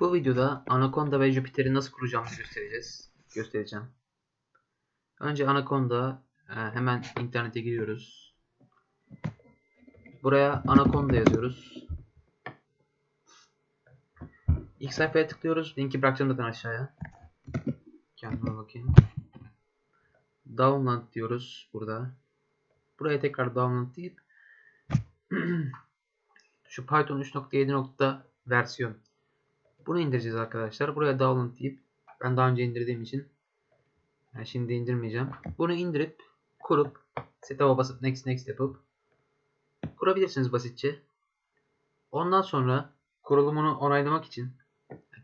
Bu videoda Anaconda ve Jupiter'i nasıl kuracağımızı göstereceğiz. Göstereceğim. Önce Anaconda e, hemen internete giriyoruz. Buraya Anaconda yazıyoruz. İlk sayfaya tıklıyoruz. Linki bırakacağım zaten aşağıya. Kendime bakayım. Download diyoruz burada. Buraya tekrar download deyip şu Python 3.7. versiyon bunu indireceğiz arkadaşlar. Buraya download deyip ben daha önce indirdiğim için yani şimdi indirmeyeceğim. Bunu indirip kurup setup'a basıp next next yapıp kurabilirsiniz basitçe. Ondan sonra kurulumunu onaylamak için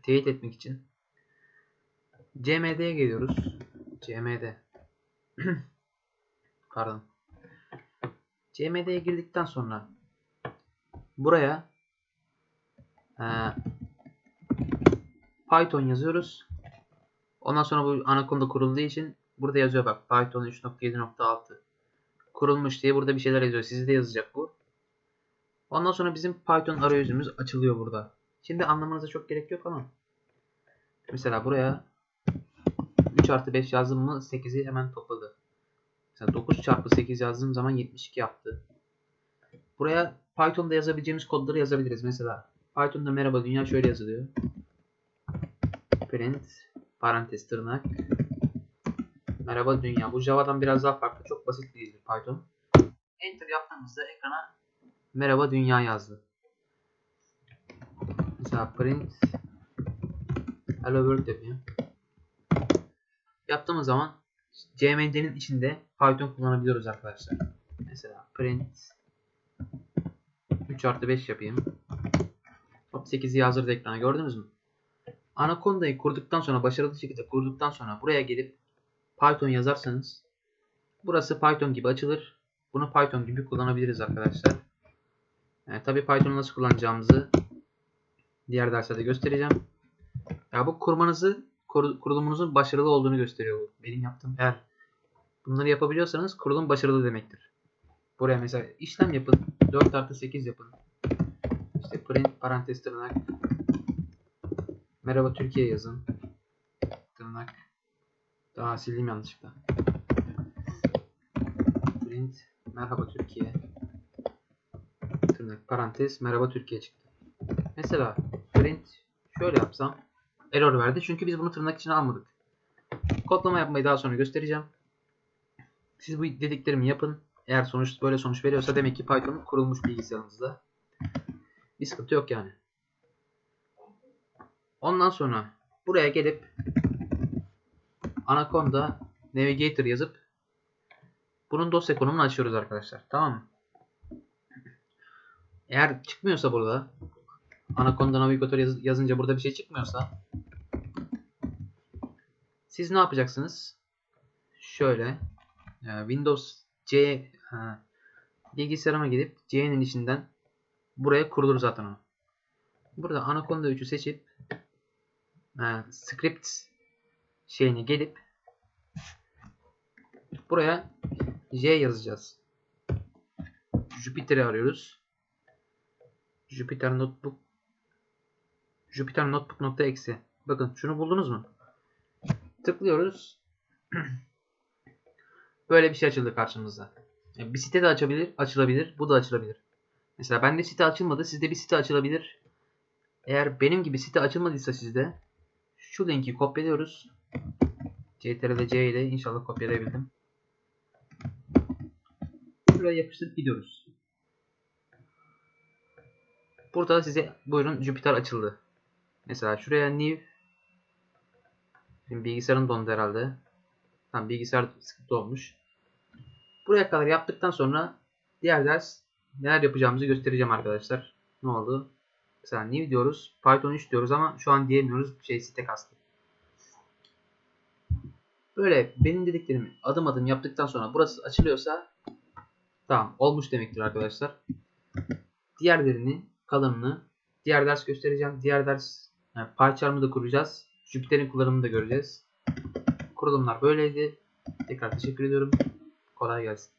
teyit etmek için CMD'ye geliyoruz. CMD. Pardon. CMD'ye girdikten sonra buraya e, Python yazıyoruz. Ondan sonra bu Anaconda kurulduğu için burada yazıyor bak Python 3.7.6 kurulmuş diye burada bir şeyler yazıyor. Sizde yazacak bu. Ondan sonra bizim Python arayüzümüz açılıyor burada. Şimdi anlamanıza çok gerek yok ama mesela buraya 3 artı 5 yazdım mı 8'i hemen topladı. Mesela 9 çarpı 8 yazdığım zaman 72 yaptı. Buraya Python'da yazabileceğimiz kodları yazabiliriz. Mesela Python'da merhaba dünya şöyle yazılıyor. Print parantez tırnak merhaba dünya. Bu Java'dan biraz daha farklı. Çok basit bir dildir Python. Enter yaptığımızda ekrana merhaba dünya yazdı. Mesela print hello world yapayım. Yaptığımız zaman CMD'nin içinde Python kullanabiliyoruz arkadaşlar. Mesela print 3 artı 5 yapayım. Hop 8'i yazdırdı ekrana gördünüz mü? Anaconda'yı kurduktan sonra başarılı şekilde kurduktan sonra buraya gelip Python yazarsanız burası Python gibi açılır. Bunu Python gibi kullanabiliriz arkadaşlar. Yani tabii Python'u nasıl kullanacağımızı diğer derslerde göstereceğim. Ya bu kurmanızı kur, kurulumunuzun başarılı olduğunu gösteriyor. Benim yaptığım eğer bunları yapabiliyorsanız kurulum başarılı demektir. Buraya mesela işlem yapın. 4 artı 8 yapın. İşte print parantez tırnak Merhaba Türkiye yazın. Tırnak. Daha sildim yanlışlıkla. Print. Merhaba Türkiye. Tırnak parantez. Merhaba Türkiye çıktı. Mesela print şöyle yapsam error verdi. Çünkü biz bunu tırnak içine almadık. Kodlama yapmayı daha sonra göstereceğim. Siz bu dediklerimi yapın. Eğer sonuç böyle sonuç veriyorsa demek ki Python kurulmuş bilgisayarınızda. Bir sıkıntı yok yani. Ondan sonra buraya gelip Anaconda Navigator yazıp bunun dosya konumunu açıyoruz arkadaşlar. Tamam mı? Eğer çıkmıyorsa burada Anaconda Navigator yaz, yazınca burada bir şey çıkmıyorsa siz ne yapacaksınız? Şöyle e, Windows C e, bilgisayarıma gidip C'nin içinden buraya kurulur zaten o. Burada Anaconda 3'ü seçip e, script şeyine gelip buraya J yazacağız. Jupyter'i arıyoruz. Jupyter Notebook Jupyter Notebook.exe Bakın şunu buldunuz mu? Tıklıyoruz. Böyle bir şey açıldı karşımıza. Bir site de açabilir, açılabilir. Bu da açılabilir. Mesela bende site açılmadı. Sizde bir site açılabilir. Eğer benim gibi site açılmadıysa sizde şu linki kopyalıyoruz. CTRL C ile inşallah kopyalayabildim. Buraya yapıştırıp gidiyoruz. Burada size buyurun Jupyter açıldı. Mesela şuraya new Şimdi bilgisayarın dondu herhalde. Tamam bilgisayar sıkıntı olmuş. Buraya kadar yaptıktan sonra diğer ders neler yapacağımızı göstereceğim arkadaşlar. Ne oldu? Mesela new diyoruz. Python 3 diyoruz ama şu an diyemiyoruz. Şey site kastı. Böyle benim dediklerimi adım adım yaptıktan sonra burası açılıyorsa tamam olmuş demektir arkadaşlar. Diğerlerini kalanını diğer ders göstereceğim. Diğer ders yani PyCharm'ı da kuracağız. Jupyter'in kullanımını da göreceğiz. Kurulumlar böyleydi. Tekrar teşekkür ediyorum. Kolay gelsin.